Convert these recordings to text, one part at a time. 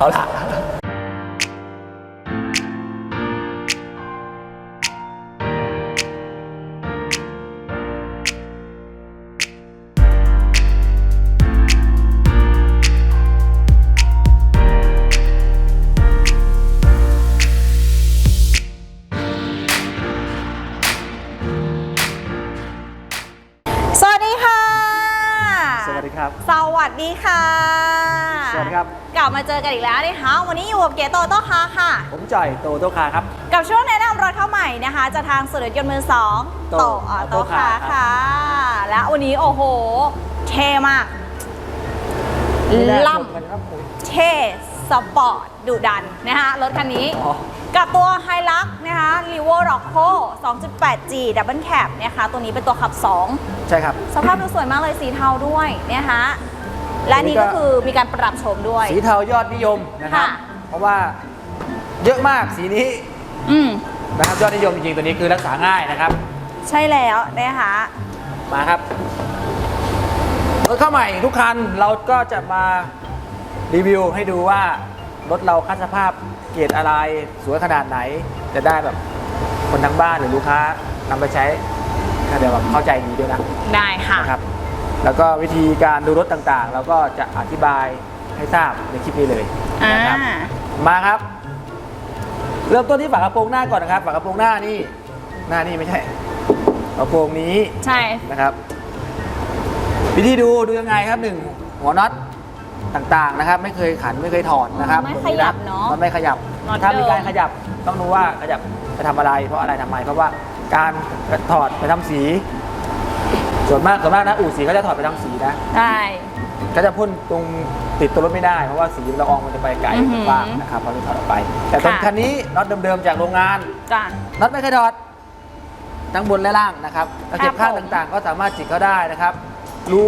เอ อกันอีกแล้วนะคะวันนี้อยู่กับเก๋โตโต้คาค่ะ ผมจ่อยโตโตคาครับ กับช่วงแนะนำรถเข้าใหม่นะคะจะทางสุดยนต์มือสองโตโตออโต้ Auto คา Car ค่ะ และวันนี้โอ้โห เท่มากไม่น่าล่ชมกันครับผมำเท่สปอร์ตดุดันนะคะรถคันนี้อ๋อกับตัวไฮลักนะคะ r e v o r o c c o 2.8G Double Cab นะคะตัวนี้เป็นตัวขับ 2 ใช่ครับ สภาพดูสวยมากเลยสีเทาด้วยนะคะ และนี่ก็คือมีการปรับโฉมด้วย สีเทายอดนิยมนะครับค่ะ เพราะว่าเยอะมากสีนี้อืมนะครับยอดนิยมจริงๆตัวนี้คือรักษาง่ายนะครับ ใช่แล้วนะคะมาครับรถเข้าใหม่ทุกคันเราก็จะมารีวิวให้ดูว่ารถเราคัดสภาพเกรดอะไรสวยขนาดไหน จะได้แบบคนทั้งบ้านหรือลูกค้านำไปใช้ก็เดี๋ยวแบบเข้าใจดีด้วยนะได้ค่ะนะครับ แล้วก็วิธีการดูรถต่างๆ เราก็จะอธิบายให้ทราบในคลิปนี้เลยอ่านะครับมาครับ เริ่มต้นที่ฝากระโปรงหน้าก่อนนะครับฝากระโปรงหน้านี่หน้านี่ไม่ใช่กระโปรงนี้ใช่ นะครับ วิธีดูดูยังไงครับหนึ่งหัวน็อตต่างๆนะครับ ไม่เคยขันไม่เคยถอดนะครับไม่ตัวขนี้ยับเนาะมันไม่ขยับน็อตถ้ามีเดิมการขยับต้องรู้ว่าขยับไปทำอะไร เพราะอะไรทำไมเพราะว่าการถอดไปทำสี ส่วนมากส่วนมากนะอู่สีก็จะถอดไปทำสีนะได้ก็จะพ่นตรงติดตัวรถไม่ได้เพราะว่าสีละอองมันจะไปไกลอือหือบ้างนะครับพอเราถอดออกไป แต่ตรงค่ะ คันนี้น็อตเดิมๆจากโรงงานจ้ะ น็อตไม่เคยถอดทั้งบนและล่างนะครับตะเข็บข้างผม ต่างๆ ก็สามารถจิกเขาได้นะครับรู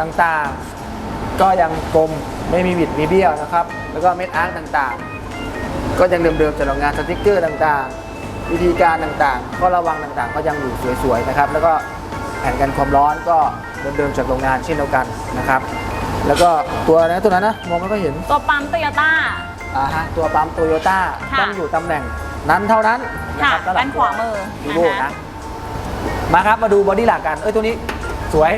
ต่างๆ ก็ยังกลมไม่มีบิดมีเบี้ยวนะครับ แล้วก็เม็ดอาร์คต่างๆ ก็ยังเดิมๆจากโรงงานสติกเกอร์ต่างๆ วิธีการต่างๆข้อระวังต่างๆ ก็ยังอยู่สวยๆนะครับ แล้วก็ แผ่นกันความร้อนก็เดิมๆจากโรงงานเช่นเดียวกันนะครับ แล้วก็ตัวนะตัวนั้นนะมองไม่ค่อยเห็นตัวปั๊มโตโยต้า อ่าฮะตัวปั๊มโตโยต้าค่ะ ต้องอยู่ตำแหน่งนั้นเท่านั้นนะค่ะครับสำหรับด้านขวามือวีโวนะคะนะมาครับมาดูบอดี้หลักกันเอ้ยตัวนี้สวย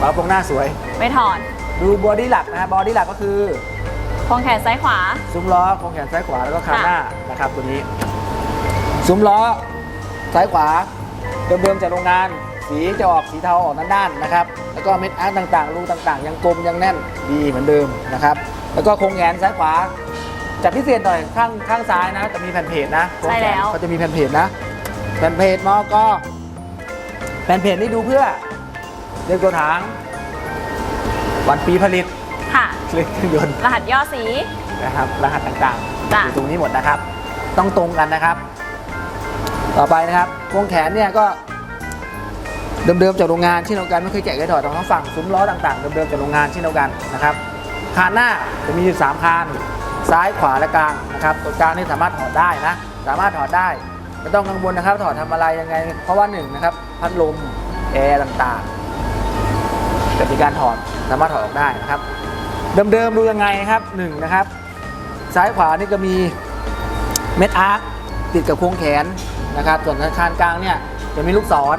ฝากระโปรงหน้าสวย ไม่ถอดดูบอดี้หลักนะครับบอดี้หลักก็คือ ควงแขนซ้ายขวา ซุ้มล้อโครงแขนซ้ายขวาแล้วก็คานค่ะหน้านะครับตัวนี้ ซุ้มล้อซ้ายขวาเดิมๆจากโรงงาน สีจะออกสีเทาออกด้านๆนะครับ แล้วก็เม็ดอาร์ตต่างๆรูต่างๆ ยังกลมยังแน่นดีเหมือนเดิมนะครับ แล้วก็โครงแขนซ้ายขวาจะพิเศษหน่อยข้างข้างซ้ายนะ จะมีแผ่นเพจนะโครงใช่แขแล้นวเขาจะมีแผ่นเพจนะ แผ่นเพจมอก็ แผ่นเพจนี่ดูเพื่อเรียกตัวถังวันปีผลิตค่ะเลขเครื่องยนต์รหัสย่อสีนะครับ รหัสต่างๆจ้ะอยู่ตรงนี้หมดนะครับ ต้องตรงกันนะครับ ต่อไปนะครับวงแขนเนี่ยก็ เดิมๆจากโรงงานเช่นเดียวกันไม่เคยแกะเคยถอดทั้งฝั่งซุ้มล้อต่างๆเดิมๆจากโรงงานเช่นเดียวกันนะครับคานหน้าจะมีอยู่สามคานซ้ายขวาและกลางนะครับตัวกลางนี่สามารถถอดได้นะ สามารถถอดได้ไม่ต้องกังวลนะครับ ถอดทำอะไรยังไง เพราะว่าหนึ่งนะครับพัดลมแอร์ต่างๆจะมีการถอดสามารถถอดออกได้นะครับ เดิมๆดูยังไงครับหนึ่งนะครับ ซ้ายขวานี่ก็มีเม็ดอาร์คติดกับโครงแขนนะครับ ส่วนคานกลางเนี่ยจะมีลูกศร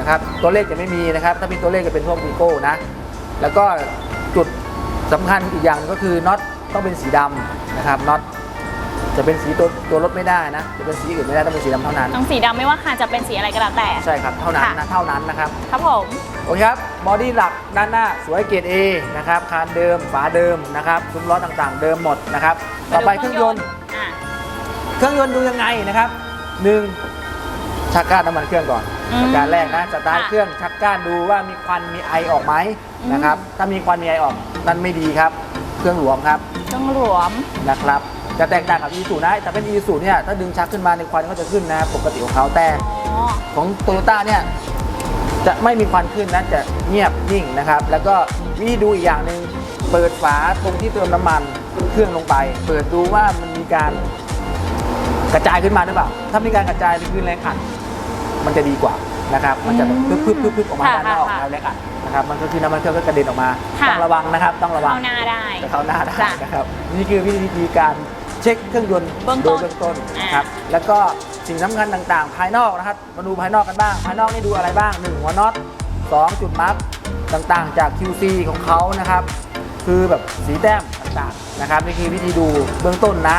นะครับตัวเลขจะไม่มีนะครับ ถ้าเป็นตัวเลขจะเป็นพวกวีโก้นะแล้วก็จุดสำคัญอีกอย่างก็คือน็อตต้องเป็นสีดำนะครับน็อตจะเป็นสีตัวตัวรถไม่ได้นะจะเป็นสีอื่นไม่ได้ต้องเป็นสีดำเท่านั้นต้องสีดำไม่ว่าคานจะเป็นสีอะไรก็แล้วแต่ใช่ครับเท่านั้นนะเท่านั้นนะครับครับผมโอเคครับบอดี้หลักด้านหน้าสวยเกรด A นะครับคานเดิมฝาเดิมนะครับซุ้มล้อต่างๆ เดิมหมดนะครับต่อไปเครื่องยนต์อะเครื่องยนต์ดูยังไงนะครับหนึ่งชักก้านน้ำมันเครื่องก่อน อืมประการแรกนะสตาร์ทค่ะเครื่องชักก้านดูว่ามีควันมีไอออกไหมอืม นะครับถ้ามีควันมีไอออกนั่นไม่ดีครับ เครื่องหลวมครับเครื่องหลวม นะครับจะแตกต่างกับอีสูนะแต่เป็นอีสูเนี่ยถ้าดึงชักขึ้นมาในควันก็จะขึ้นนะปกติของเขาแต่ อ๋อ ของโตโยต้าเนี่ยจะไม่มีควันขึ้นนะจะเงียบนิ่งนะครับ แล้วก็วิธีดูอีกอย่างหนึ่งเปิดฝาตรงที่เติมน้ำมันเครื่องลงไป เปิดดูว่ามันมีการกระจายขึ้นมาหรือเปล่า ถ้ามีการกระจายหรือขึ้นแรงอัด มันจะดีกว่านะครับ มันจะแบบอืพึมบพึบพึบพึบออกมาค่ะด้านนอกค่ะแล้วแรงอัดนะครับ มันก็คือน้ำมันเครื่องก็กระเด็นออกมา ค่ะ ต้องระวังนะครับ ต้องระวังเข้าหน้าได้ จะเข้าหน้าได้จ้ะนะครับ นี่คือวิธีการเช็คเครื่องยนต์เบื้องโดต้ยนเบื้องต้นอ่า นะครับ แล้วก็สิ่งสำคัญต่างๆ ภายนอกนะครับ มาดูภายนอกกันบ้าง ภายนอกนี่ดูอะไรบ้าง1หัวน็อต2จุดมัฟต่างๆ จาก QC ของเขานะครับ คือแบบสีแต้มต่างๆ นะครับ นี่คือวิธีดูเบื้องต้นนะ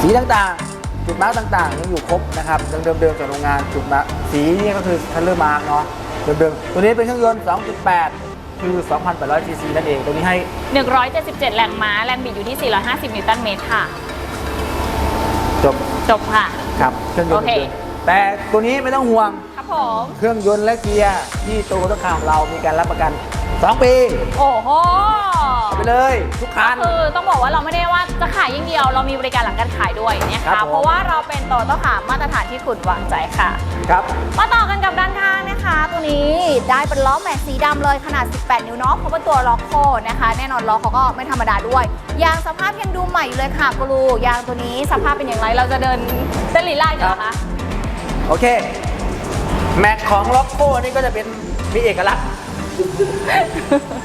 สีต่างๆ จุดมาร์กต่างๆยังอยู่ครบนะครับยังเดิมๆจากโรงงานจุดมาร์กสีนี่ก็คือคัลเลอร์มาร์กเนาะเดิมๆตัวนี้เป็นเครื่องยนต์ 2.8 คือ 2,800ซีซีนั่นเองตัวนี้ให้ 177 แรงม้า แรงบิดอยู่ที่ 450 นิวตันเมตรค่ะ จบจบค่ะ ครับเครื่องยนต์โอเคเดิมๆแต่ตัวนี้ไม่ต้องห่วง ครับผม เครื่องยนต์และเกียร์ที่โตโยต้าคาร์ของเรามีการรับประกัน 2ปีโอ้โหเอาไปเลยทุกคัน คือต้องบอกว่าเราไม่ได้ว่าจะขายอย่างเดียว เรามีบริการหลังการขายด้วยนะครัคะ บผม เพราะว่าเราเป็นโตโต้ขามาตรฐานที่คุณวางใจค่ะ ครับ มาต่อกันกับด้านข้างนะคะ ตัวนี้ได้เป็นล้อแม็กซ์สีดำเลยขนาด 18 นิ้วเนาะเพราะเป็นตัวล็อกโคนะคะ แน่นอนล้อเขาก็ไม่ธรรมดาด้วย ยางสภาพยังดูใหม่อยู่เลยค่ะกูรูยางตัวนี้สภาพเป็นอย่างไรเราจะเดินเส้นลีลาดกันเหรอคะโอเค แม็กของล็อกโก้นี่ก็จะเป็นมีเอกลักษณ์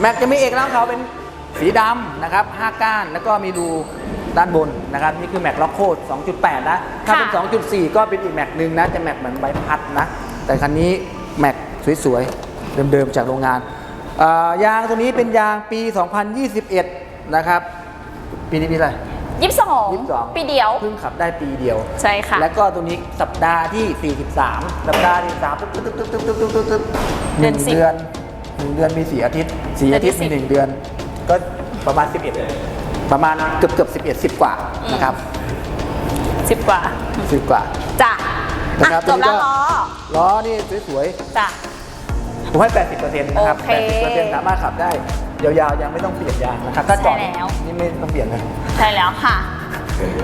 แม็กจะมีเอกลักษณ์เขาเป็นสีดำนะครับห้าก้านแล้วก็มีดูด้านบนนะครับนี่คือแม็กล็อกโคด2.8 นะ ถ้าเป็น 2.4 ก็เป็นอีกแม็กหนึ่งนะ จะแม็กเหมือนใบพัดนะ แต่คันนี้แม็กสวยๆ เดิมๆ จากโรงงานยางตัวนี้เป็นยางปี 2021 นะครับ ปีนี้ปีอะไรยี่สิบสองปีเดียวเพิ่งขับได้ปีเดียว ใช่ค่ะ แล้วก็ตัวนี้สัปดาห์ที่ 43 สัปดาห์ที่3ตึ๊บตึ๊บตึ๊บตึ๊บตึ๊บตึ๊บตึ๊บหนึ่งเดือน หนึ่งเดือนมีสี่อาทิตย์สี่อาทิตย์เดืมีอนที่หนึ่งเดือน ก็ประมาณ 11 ประมาณเกือบเกือบ11 10กว่านะครับสิบกว่า10กว่าจ้ะนะครับอะจบแล้วตัวนี้ก็ล้อล้อนี่สวยจ้ะๆผมให้ 80%นะครับโอเค80%สามารถขับได้ยาวๆ ยังไม่ต้องเปลี่ยนยางนะครับ ถ้าจอดใช่แล้วนี่ไม่ต้องเปลี่ยนเลยใช่แล้วค่ะ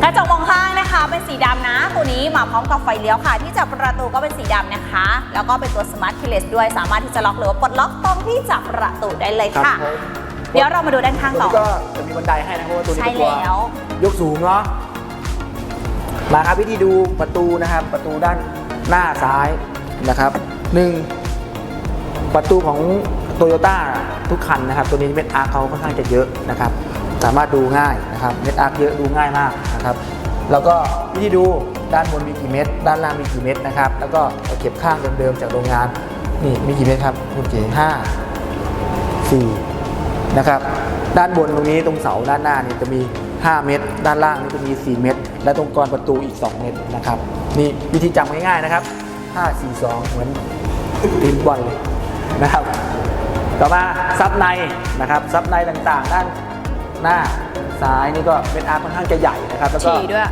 กระจกมองข้างนะคะเป็นสีดำนะ ตัวนี้มาพร้อมกับไฟเลี้ยวค่ะ ที่จับประตูก็เป็นสีดำนะคะ แล้วก็เป็นตัว Smart Keyless ด้วยสามารถที่จะล็อกหรือว่าปลดล็อกตรงที่จับประตูได้เลยครับค่ะผมเดี๋ยวเรามาดูด้านข้างตัวต่อนี้ก็จะมีบันไดให้นะเพราะว่าตัวนี้ใช่เป็นตัวแล้วยกสูงเนาะมาครับวิธีดูประตูนะครับ ประตูด้านหน้าซ้ายนะครับหนึ่งประตูของโตโยต้าทุกคันนะครับ ตัวนี้เม็ดอาร์เขาค่อนข้างจะเยอะนะครับ สามารถดูง่ายนะครับเม็ดอาร์เยอะดูง่ายมากนะครับแล้วก็วิธีดูด้านบนมีกี่เม็ดด้านล่างมีกี่เม็ดนะครับ แล้วก็เก็บข้างเดิมๆจากโรงงานนี่มีกี่เม็ดครับคุณเก๋ห้า4นะครับด้านบนตรงนี้ตรงเสาด้านหน้านี่จะมี 5 เมตรด้านล่างนี่จะมี 4 เมตรและตรงกรประตูอีก 2 เมตรนะครับนี่วิธีจำง่ายๆนะครับ 5 4 2 เหมือนทีมบอลเลยนะครับ ต่อมาซับในนะครับซับในต่างๆ ด้าน หน้าซ้ายนี่ก็เป็นอาร์ค่อนข้างจะใหญ่นะครับแล้วก็ฉี่ด้วย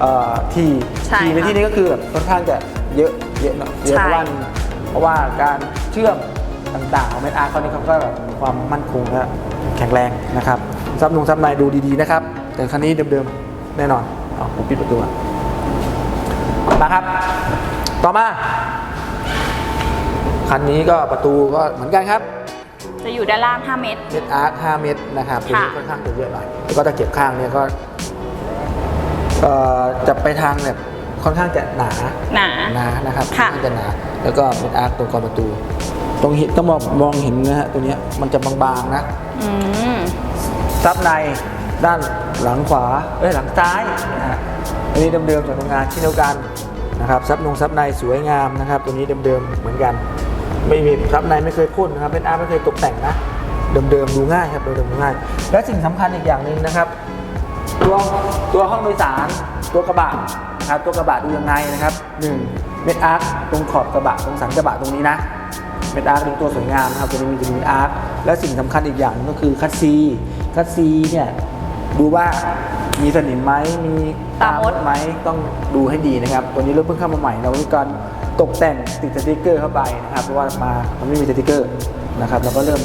เอ่อทีใช่ทีในค่ะที่นี้ก็คือแบบค่อนข้างจะเยอะเยอะหน่อยเยอะใช่ เพราะว่าเพราะว่าการเชื่อมต่างๆของเม็ดอาร์เขานี่เขาก็แบบมีความมั่นคงและแข็งแรงนะครับซับนงซับในดูดีๆนะครับ แต่คันนี้เดิมๆแน่นอนเอาผมปิดประตูก่อนมาครับ ต่อมา คันนี้ก็ประตูก็เหมือนกันครับ จะอยู่ด้านล่าง 5 เมตร เม็ดอาร์ค5เม็ดนะครับตัวนี้ค่ะ ค่อนข้างจะเยอะหน่อยแล้วก็ตะเก็บข้างเนี่ยก็เอ่อจะไปทางแบบค่อนข้างจะหนา หนา หนานะครับค่อนค่ะข้างจะหนาแล้วก็เป็นอาร์คตรงกรประตู ตรงเห็นต้องมองมองเห็นนะฮะตัวเนี้ยมันจะบางๆนะอืม ซับในด้านหลังขวาเอ้ยหลังซ้ายนะฮะอันนี้เดิมๆจากโรงงานเช่นเดียวกันนะครับซับนงซับในสวยงามนะครับ ตัวนี้เดิมๆเหมือนกัน ไม่มีซับในไม่เคยพ่นนะครับเป็นอาร์ไม่เคยตกแต่งนะ เดิมๆดูง่ายครับเดิมๆดูง่าย และสิ่งสำคัญอีกอย่างหนึ่งนะครับ ตัวตัวห้องโดยสารตัวกระบะนะครับตัวกระบะดูยังไงนะครับหนึ่งเม็ดอาร์คตรงขอบกระบะตรงสันกระบะตรงนี้นะเม็ดอาร์คเป็นตัวสวยงามนะครับตัวนี้มีจะมีอาร์คและสิ่งสำคัญอีกอย่างก็คือคัสซีคัสซีเนี่ยดูว่ามีสนิมไหมมีตามดไหมต้องดูให้ดีนะครับ ตัวนี้เรถเพิ่งเข้ามาใหม่เรามีการ ตกแต่งติดสติกเกอร์เข้าไปนะครับเพราะว่ามามันไม่มีสติกเกอร์นะครับเราก็เริ่ม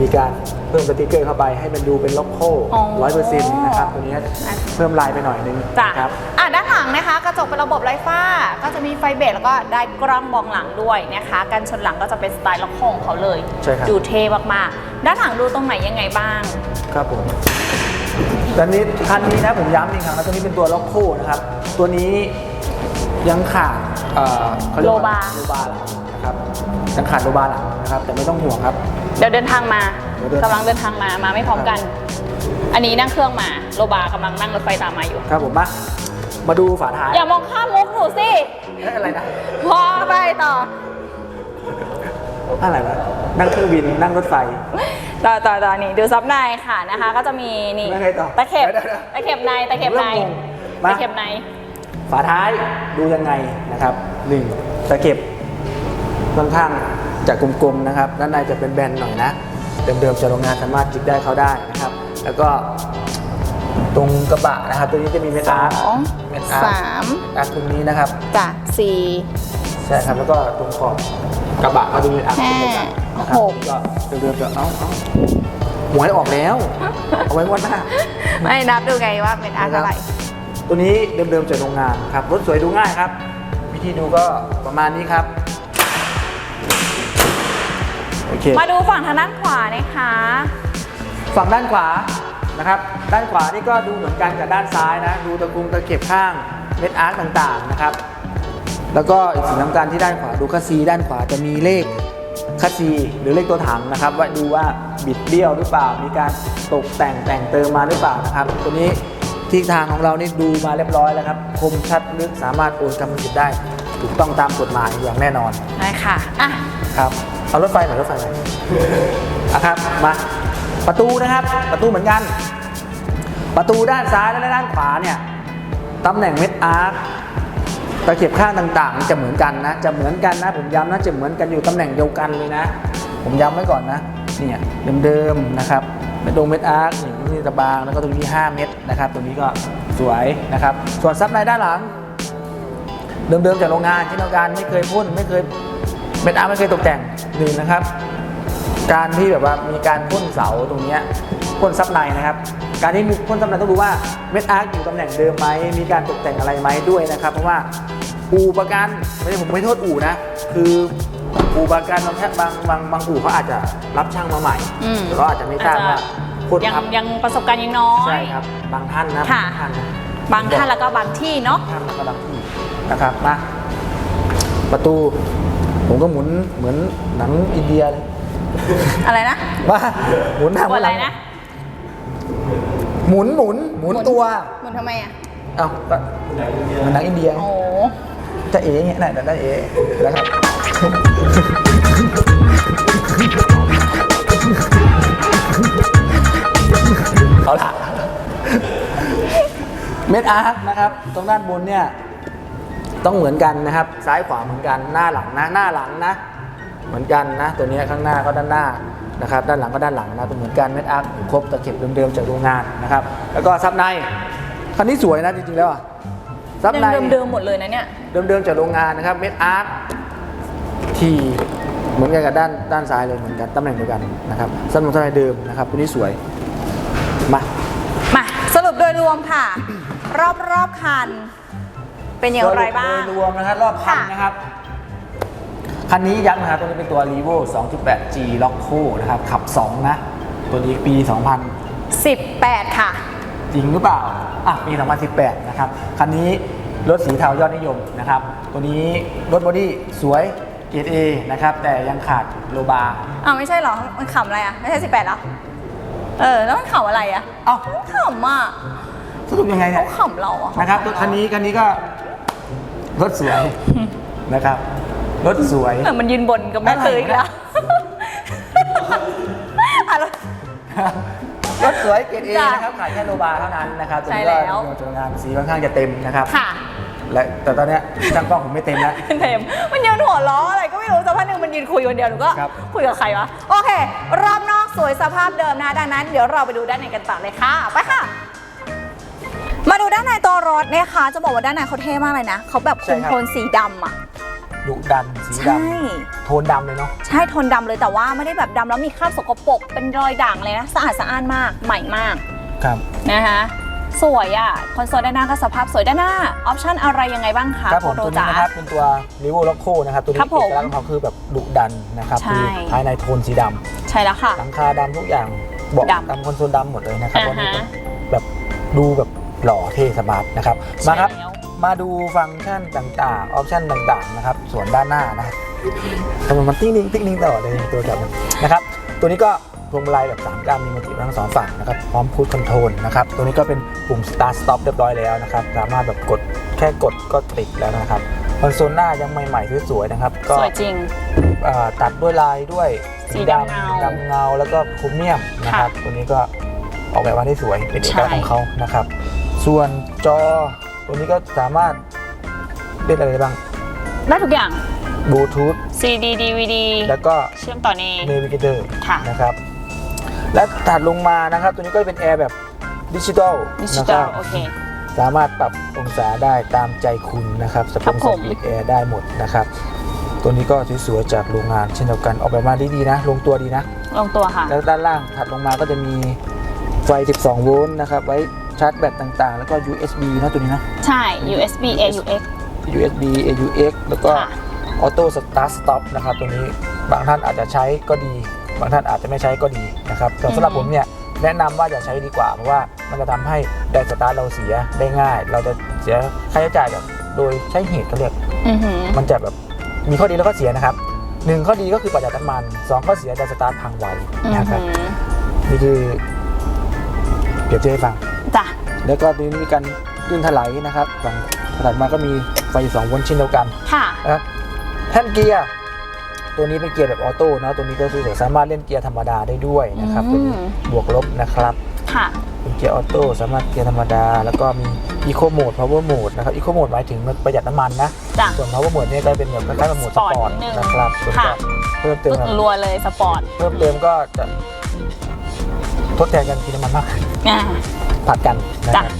มีการเพิ่มสติกเกอร์เข้าไปให้มันดูเป็นล็อกโคอ๋อร้อยเปอร์เซ็นต์นะครับตัวนี้เพิ่มลายไปหน่อยนึงจ้ะครับอะด้านหลังนะคะ กระจกเป็นระบบไร้ฝ้า ก็จะมีไฟเบรกแล้วก็ได้กล้องมองหลังด้วยนะคะกันชนหลังก็จะเป็นสไตล์ล็อกโคของเขาเลยใช่ครับดูเท่มากๆ ด้านหลังดูตรงไหนยังไงบ้าง ครับผมตอนนี้คันนี้นะผมย้ำอีกครั้งนะตัวนี้เป็นตัวล็อกโคนะครับตัวนี้ ยังขาดเอ่อเขาเรียกว่โลบาร์โลบาร์หลังนะครับยังขาดโลบาร์หลังนะครับ แต่ไม่ต้องห่วงครับ เดี๋ยวเดินทางมาเดี๋ยวเดินกำลังเดินทางมามาไม่พร้อมกัน อันนี้นั่งเครื่องมาโรบากำลังนั่งรถไฟตามมาอยู่ ครับผมมามาดูฝาท้ายอย่ามองข้ามมุกหนูสิเอ๊ะอะไรนะพอไปต่อ อะไรวะนั่งเครื่องบินนั่งรถไฟ ต่อต่อต่อนี่ดูซับในค่ะนะคะ ก็จะมีนี่แล้วไงต่อตะเข็บเดี๋ยวเดี๋ยวตะเข็บในตะเข็บในเริ่มงงมา ตะเข็บใน ฝาท้ายดูยังไงนะครับหนึ่งตะเข็บค่อนข้างจะกลมๆนะครับ ด้านในจะเป็นแบนหน่อยนะ เดิมๆจากโรงงานสามารถจิกได้เข้าได้นะครับ แล้วก็ตรงกระบะนะครับ ตัวนี้จะมีเม็ดสอาอร์งเม็ดอาร์สามอาร์ตรงนี้นะครับจ้ะสี่ใช่ครับ แล้วก็ตรงขอบกระบะก็จะมีอาร์ตห้าเช่นเดียวกันนะครับหกก็เดิมๆจะเอาเอาหวยออกแล้ว เอาไว้งวันหน้าไม่นับดูไงว่าเป็นอาร์ตอะไร ตัวนี้เดิมๆจากโรงงานครับรถสวยดูง่ายครับ วิธีดูก็ประมาณนี้ครับโอเคมาดูฝั่งทางด้านขวานะคะ ฝั่งด้านขวานะครับ ด้านขวานี่ก็ดูเหมือนกันกับด้านซ้ายนะ ดูตะกุงตะเข็บข้างเม็ดอาร์ตต่างๆนะครับ แล้วก็อีกสิ่งสำคัญที่ด้านขวาดูคัสซีด้านขวาจะมีเลขคัสซีหรือเลขตัวถังนะครับ ว่าดูว่าบิดเบี้ยวหรือเปล่า มีการตกแต่งแต่งเติมมาหรือเปล่านะครับ ตัวนี้ ที่ทางของเรานี่ดูมาเรียบร้อยแล้วครับ คมชัดลึกสามารถโอนกรรมสิทธิ์ได้ ถูกต้องตามกฎหมายอย่างแน่นอนได้ค่ะอะ ครับ เอารถไฟหน่อยรถไฟหน่อยอะครับมาประตูนะครับ ประตูเหมือนกัน ประตูด้านซ้ายและด้านขวาเนี่ยตำแหน่งเม็ดอาร์คตะเข็บข้างต่างๆ จะเหมือนกันนะ จะเหมือนกันนะ ผมย้ำนะจะเหมือนกันอยู่ตำแหน่งเดียวกันเลยนะ ผมย้ำไว้ก่อนนะเนี่ยเดิมๆนะครับเม็ดดงเม็ดอาร์คนี่นี่ตะบางแล้วก็ตรงนี้ 5 เม็ดนะครับตรงนี้ก็สวยนะครับ ส่วนซับในด้านหลัง เดิมๆจากโรงงานเช่นเดียวกันไม่เคยพ่นไม่เคยเม็ดอาร์ไม่เคยตกแต่งหนึ่งนะครับ การที่แบบว่ามีการพ่นเสาตรงนี้พ่นซับในนะครับ การที่มีพ่นซับในต้องดูว่าเม็ดอาร์อยู่ตำแหน่งเดิมไหมมีการตกแต่งอะไรไหมด้วยนะครับ เพราะว่าอู่ประกันไม่ใช่ผมไม่โทษอู่นะ คือ อู่ประกันบางบางบางบางอู่เขาอาจจะรับช่างมาใหม่อืมหรือเขาอาจจะไม่ทราบว่าพ่นยังทับยังประสบการณ์ยังน้อย ใช่ครับ บางท่านนะค่ะ บางท่านนะบางท่านแล้วก็บางที่เนาะท่านแล้วกำลังที่นะครับมาประตู ผมก็หมุนเหมือนหนังอินเดียเลยอะไรนะว่าหมุนทางตัวอะไรนะหมุนหมุนหมุนตัวหมุนทำไมอะเอ้าก็เหมือนหนังอินเดีย โอ้จะเอ๋เงี้ยน่ะได้เอ๋นะครับ เอาละเม็ดอาร์คนะครับ ตรงด้านบนเนี่ย ต้องเหมือนกันนะครับ ซ้ายขวาเหมือนกันหน้าหลังนะ หน้าหลังนะ เหมือนกันนะ ตัวเนี้ยข้างหน้าก็ด้านหน้านะครับ ด้านหลังก็ด้านหลังนะเป็นเหมือนกันเม็ดอาร์คครบตะเข็บเดิมๆจากโรงงานนะครับ แล้วก็ซับในคันนี้สวยนะจริงๆแล้วอะซับในเดิมเดิมๆหมดเลยนะเนี่ย เดิมๆจากโรงงานนะครับ เม็ดอาร์ต ทีเหมือนกันกับด้านด้านซ้ายเลยเหมือนกันตำแหน่งเดียวกันนะครับสนุนสนายเดิมนะครับตัวนี้สวยมามาสรุปโดยรวมค่ะ รอบรอบคัน เป็นอย่างไรบ้าง โดยรวมนะครับรอบคันค่ะ นะครับ คันนี้ย้ำนะครับตัวนี้เป็นตัว r e v o 2.8G Loco นะครับ ขับ 2 นะ ตัวนี้ปี 2000 18 ค่ะ จริงหรือเปล่า อะ ปี 2018 นะครับ คันนี้รถสีเทายอดนิยมนะครับ ตัวนี้รถบอดี้สวย เกรด A นะครับ แต่ยังขาดโลบาร์อ้าวไม่ใช่เหรอ มันขำอะไรอะ ไม่ใช่18แล้วเออ แล้วมันขำอะไรอะเอ้ามันขำอะสรุปยังไงเนี่เขายขำเราอะนะครับตัวคันนี้คันนี้ก็รถสวยนะครับรถสวยเหมือนมันยืนบนกับแม่เตยอีกแล้วอะแล้วรถสวยเกรดเอจ้ะนะครับขายแค่โลบาร์เท่านั้นนะครับตัวนี้ใช่ก็แล้วโรงงานสีค่อนข้างจะเต็มนะครับค่ะ และแต่ตอนเนี้ยช่างกล้องผมไม่เต็มแล้วเทมมันยืนหัวล้ออะไรก็ไม่รู้สักพักหนึ่งมันยืนคุยคนเดียวหนูก็ครับ คุยกับใครวะ โอเค รอบนอกสวยสภาพเดิมนะคะดังนั้นเดี๋ยวเราไปดูด้านในกันต่อเลยค่ะ ไปค่ะ มาดูด้านในตัวรถเนี่ยค่ะจะบอกว่าด้านในเขาเท่มากเลยนะเขาแบบคุมโทนสีดำอะดุดันสีดใช่ำโทนดำเลยเนาะใช่โทนดำเลยแต่ว่าไม่ได้แบบดำแล้วมีคราบสกปรกเป็นรอยด่างเลยนะสะอาดสะอ้านมากใหม่มากครับนะคะ สวยอะคอนโซลด้านหน้าก็สภาพสวยด้านหน้า ออปชั่นอะไรยังไงบ้างคะครับผมโปตัวโนี้นะครับเป็นตัว r e v o Loco นะครับ ตัวนี้ครับผมเอกลักษณ์ของเขาคือแบบดุดันนะครับใช่ คือภายในโทนสีดใช่แล้วค่ะำหลังคาดำทุกอย่างเบอกดำดำคอนโซลดำหมดเลยนะครับอ่าฮะ วันนี้แบบดูแบบหล่อเท่สมาร์ทนะครับมาครับ ใช่แล้ว มามาดูฟังก์ชันต่างๆ ออปชันต่างๆ นะครับ ส่วนด้านหน้านะทำไมมันติ๊งนิ่งติ๊งนิ่งตลอดเลยตัวจับมันนะครับ ตัวนี้ก็ พวงมาลัยแบบ3การมีมัลติทั้งสองฝั่งนะครับพร้อมพูดคอนโทรลนะครับตัวนี้ก็เป็นปุ่ม start stop เรียบร้อยแล้วนะครับสามารถแบบกดแค่กดก็ติดแล้วนะครับคอนโซลหน้ายังใหม่ๆสวยๆนะครับก็สวยจริงเอ่อตัดด้วยลายด้วยสีดำเงาดำเงาแล้วก็โครเมียมนะครับตัวนี้ก็ออกแบบมาได้สวยเป็นเอกลักษณ์ใช่ของเขานะครับ ส่วนจอตัวนี้ก็สามารถเล่นอะไรได้บ้าง ได้ทุกอย่างบลูทูธ CD DVD แล้วก็เชื่อมต่อในเนวิเกเตอร์ค่ะนะครับ และถัดลงมานะครับ ตัวนี้ก็เป็นแอร์แบบดิจิตอลดิจินะตคอรัลบโอเค สามารถปรับองศาได้ตามใจคุณนะครับสปครังบสผม ปีดแอร์ได้หมดนะครับ ตัวนี้ก็สวยๆจากโรงงานเช่นเดียวกันออกแบบมาได้ดีนะ ลงตัวดีนะ ลงตัวค่ะ แล้วด้านล่างถัดลงมาก็จะมีไฟ 12 โวลต์นะครับ ไว้ชาร์จแบตต่างๆ แล้วก็ USB นะตัวนี้นะ ใช่ USB AUX USB AUX แล้วก็ ค่ะออโต้สตาร์ทสต็อปนะครับ ตัวนี้บางท่านอาจจะใช้ก็ดี บางท่านอาจจะไม่ใช้ก็ดีนะครับแต่สำหรับผมเนี่ยแนะนำว่าอย่าใช้ดีกว่า เพราะว่ามันจะทำให้แดนสตาร์ทเราเสียได้ง่าย เราจะเสียค่าใช้จ่ายแบบโดยใช้เหตุเขาเรียกอือหือมันจะแบบมีข้อดีแล้วก็เสียนะครับหนึ่งข้อดีก็คือประหยัดน้ำมันสองข้อเสียแดนสตาร์ทพังไวอือนะครับหือนี่คือเปรียบเทียบให้ฟังจ้ะแล้วก็นี้มีการลื่นถลายนะครับฝั่งถัดมาก็มีไฟ2โวลต์เช่นเดียวกันค่ะนะครับแท่นเกียร์ ตัวนี้เป็นเกียร์แบบออโต้นะตัวนี้ก็คือสามารถเล่นเกียร์ธรรมดาได้ด้วยนะครับอืตัวมนี้บวกลบนะครับค่ะ เป็นเกียร์ออโต้สามารถเกียร์ธรรมดา แล้วก็มีอีโคโหมดพาวเวอร์โหมดนะครับอีโคโหมดหมายถึงมันประหยัดน้ำมันนะ จ้ะ ส่วนพาวเวอร์โหมดเนี่ยก็เป็นแบบคล้ายๆแบบโหมดสปอร์ตนิดนึงนะครับส่วนก็ค่ะ เพิ่มเติมปึ๊กรัวเลยสปอร์ตเพิ่มเติมก็จะทดแทนกันกินน้ำมันมากขึ้นอ่า ผัดกันนะคจ้ะรับ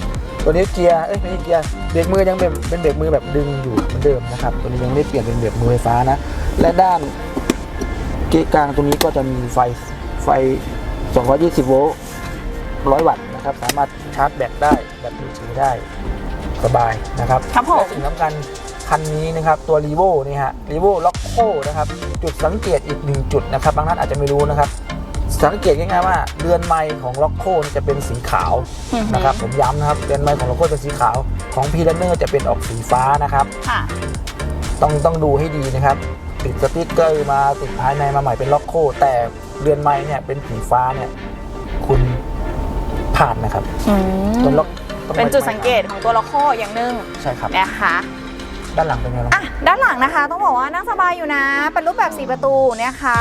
ตัวนี้เกียร์เอ้ยไม่ใช่เกียร์เบรกมือยังเป็นเป็นเบรกมือแบบดึงอยู่เหมือนเดิมนะครับ ตัวนี้ยังไม่ได้เปลี่ยนเป็นเบรกมือไฟฟ้านะ และด้าน เกะกลางตรงนี้ก็จะมีไฟไฟ 220 โวลต์ 100 วัตต์นะครับ สามารถชาร์จแบตได้แบตมือถือได้สบายนะครับครับผม และสิ่งสำคัญคันนี้นะครับตัว r ีโวนี่ฮะ r ีโวล็อกโคนะครับ จุดสังเกตอีกหนึ่งจุดนะครับ บางท่านอาจจะไม่รู้นะครับ สังเกตง่ายๆว่าเรือนไม้ของล็อกโคจะเป็นสีขาวอือหือ นะครับ ผมย้ำนะครับเรือนไม้ของล็อกโคเป็นสีขาวของพีลันเนอร์จะเป็นออกสีฟ้านะครับ ค่ะ ต้องต้องดูให้ดีนะครับ ติดสติ๊กเกอร์มาติดภายในมาใหม่เป็นล็อกโค แต่เรือนไม้เนี่ยเป็นสีฟ้าเนี่ย คุณผ่านนะครับอืมตัวล็อกต้องเป็นจุดสังเกตของตัวละครอย่างหนึ่งใช่ครับ นะคะด้านหลังเป็นไงบ้าง อะด้านหลังนะคะ ต้องบอกว่านั่งสบายอยู่นะ เป็นรูปแบบ4ประตูนะคะ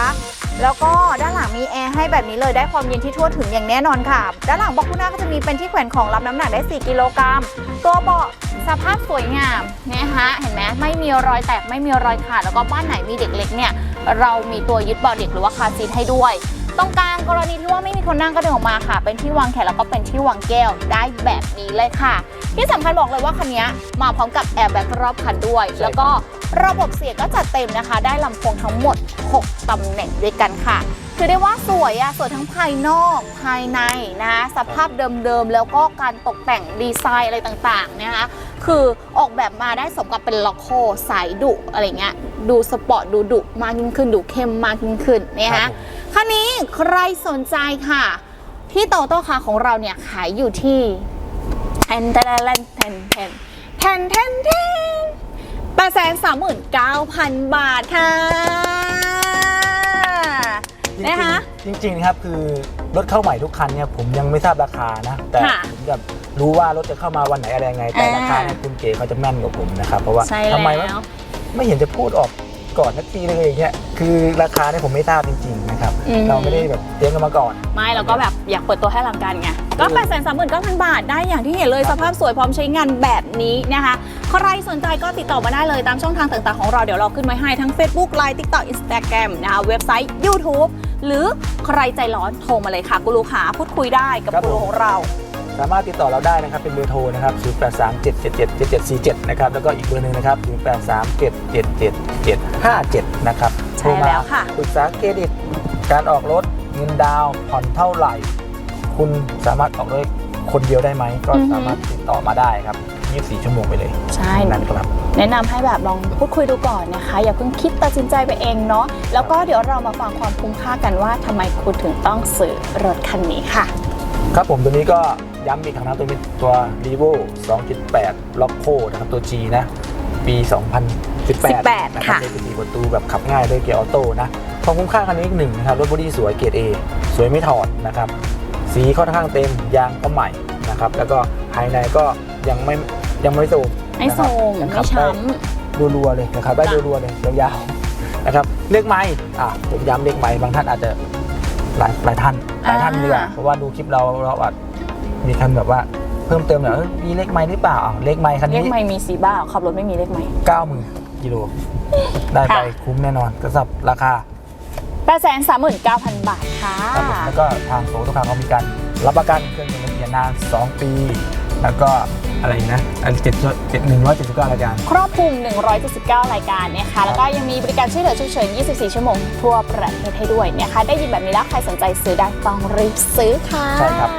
แล้วก็ด้านหลังมีแอร์ให้แบบนี้เลยได้ความเย็นที่ทั่วถึงอย่างแน่นอนค่ะ ด้านหลังเบอกคู่หน้าก็จะมีเป็นที่แขวนของรับน้ำหนักได้ 4 กิโลกรัม ตัวเบาะสภาพสวยงามนะคะเห็นไหมไม่มีรอยแตกไม่มีรอยขาดแล้วก็บ้านไหนมีเด็กเล็กเนี่ยเรามีตัวยึดเบาะเด็กหรือว่าคาซีทให้ด้วย ตรงกลางกรณีที่ว่าไม่มีคนนั่งก็ดึงออกมาค่ะ เป็นที่วางแขนแล้วก็เป็นที่วางแก้วได้แบบนี้เลยค่ะ ที่สำคัญบอกเลยว่าคันนี้มาพร้อมกับแอร์แบ็กรอบคันด้วยใช่ครับแล้วก็ระบบเสียงก็จัดเต็มนะคะ ได้ลำโพงทั้งหมด 6ตำแหน่งด้วยกันค่ะคือได้ว่าสวยอะสวยทั้งภายนอกภายในนะคะสภาพเดิมๆ แล้วก็การตกแต่งดีไซน์อะไรต่างๆนะคะคือออกแบบมาได้สมกับเป็นล็อกโคสายดุอะไรเงี้ยดูสปอร์ตดูดุมากยิ่งขึ้น ดูเข้มมากยิ่งขึ้นนะครัคะบผม คันนี้ใครสนใจค่ะ ที่โตโต้คาของเราเนี่ยขายอยู่ที่แทนแทนแทนแทนแทนแทนแทนแปดแสนสามหมื่นเก้าพันบาทค่ะจริงๆนะคะจริงๆนะครับคือรถเข้าใหม่ทุกคันเนี่ยผมยังไม่ทราบราคานะ แต่ค่ะผมแบบรู้ว่ารถจะเข้ามาวันไหนอะไรยังไง แต่อ่าราคาเนี่ยคุณเก๋เขาจะแม่นกว่าผมนะครับเพราะว่าใช่ทำไมแล้วไม่เห็นจะพูดออก ก่อนนักทีเลยอย่างเงี้ยคือราคาเนี่ยผมไม่ทราบจริงๆนะครับอืม เราไม่ได้แบบเตรียมกันมาก่อน ไม่เราก็แบบอยากเปิดตัวให้อลังการไง ก็8 3 9 0 0 0 บาทได้อย่างที่เห็นเลยสภาพสวยพร้อมใช้งานแบบนี้นะคะ ใครสนใจก็ติดต่อมาได้เลยตามช่องทางต่างๆของเราเดี๋ยวเราขึ้นไว้ให้ทั้ง Facebook Line TikTok Instagram นะคะเว็บไซต์ YouTube หรือใครใจร้อนโทรมาเลยค่ะ กูรูขาพูดคุยได้กับครับกูรูผม ของเรา สามารถติดต่อเราได้นะครับเป็นเบอร์โทรนะครับ0837777747นะครับแล้วก็อีกเบอร์หนึ่งนะครับ0837777757นะครับใช่แล้วค่ะโทรมาปรึกษาเครดิต การออกรถเงินดาวน์ผ่อนเท่าไหร่ คุณสามารถออกรถคนเดียวได้ไหมก็อือฮึสามารถติดต่อมาได้ครับ24 ชั่วโมงไปเลยใช่นั่นครับแนะนำให้แบบลองพูดคุยดูก่อนนะคะ อย่าเพิ่งคิดตัดสินใจไปเองเนาะแล้วก็เดี๋ยวเรามาฟังความคุ้มค่ากันว่าทำไมคุณถึงต้องซื้อรถคันนี้ค่ะ ครับผมตัวนี้ก็ ย้ำอีกครั้งนะตัวเป็นตัว r e v o 2.8ล็อกโคนะครับตัว G นะ ปี 2018 18นะครับค่ะเป็นสี่ประตูแบบขับง่ายด้วยเกียร์ออโต้นะความคุ้มค่าคันนี้อีกหนึ่งนะครับรถบอดี้สวยเกรด A สวยไม่ถอดนะครับ สีค่อนข้างเต็มยางก็ใหม่นะครับ แล้วก็ภายในก็ยังไม่ยังไม่โซมไม่โซมยังไม่ขับช้ได้รัวๆเลยนะครับได้จ้ะรัวๆเลยยาวๆนะครับเลขไม้อะผมย้ำเลขไม้บางท่านอาจจะหลายหลายท่านหลายท่านดีกว่าเพราะว่าดูคลิปเราเราอาจ มีคันแบบว่าเพิ่มเติมหน่อยเอ้ยมีเลขไม้หรือเปล่าอ้าวเลขไม้คันำเลนี้ขไม่มีสีบ้าขับรถไม่มีเลขไม่ เก้าหมื่นกิโลได้ไปค่ะ คุ้มแน่นอนกระสับราคา แปดแสนสามหมื่นเก้าพันบาทค่ะ ครับผมแล้วก็ทางโซทุกครั้งเขามีการรับประกันเครื่องยนต์ละเอียดนาน 2 ปี แล้วก็อะไรนะอันเจ็ดเจ็ดหนึ่งร้อยเจ็ดสิบเก้ารายการครอบคลุม 179 รายการนะคะ แล้วก็ยังมีบริการช่วยเหลือฉุกเฉิน 24 ชั่วโมง ทั่วประเทศให้ด้วยนะคะ ได้ยินแบบนี้แล้วใครสนใจซื้อได้ต้องรีบซื้อค่ะ ใช่ครับ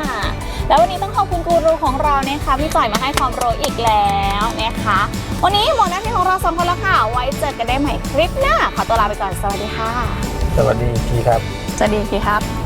แล้ววันนี้ต้องขอบคุณกูรูของเรานะคะพี่จ่อยมาให้ความรู้อีกแล้วนะคะ วันนี้หมดหน้าที่ของเราสองคนแล้วค่ะ ไว้เจอกันได้ใหม่คลิปหน้าขอตัวลาไปก่อนสวัสดีค่ะ สวัสดีพี่ครับ สวัสดีครับ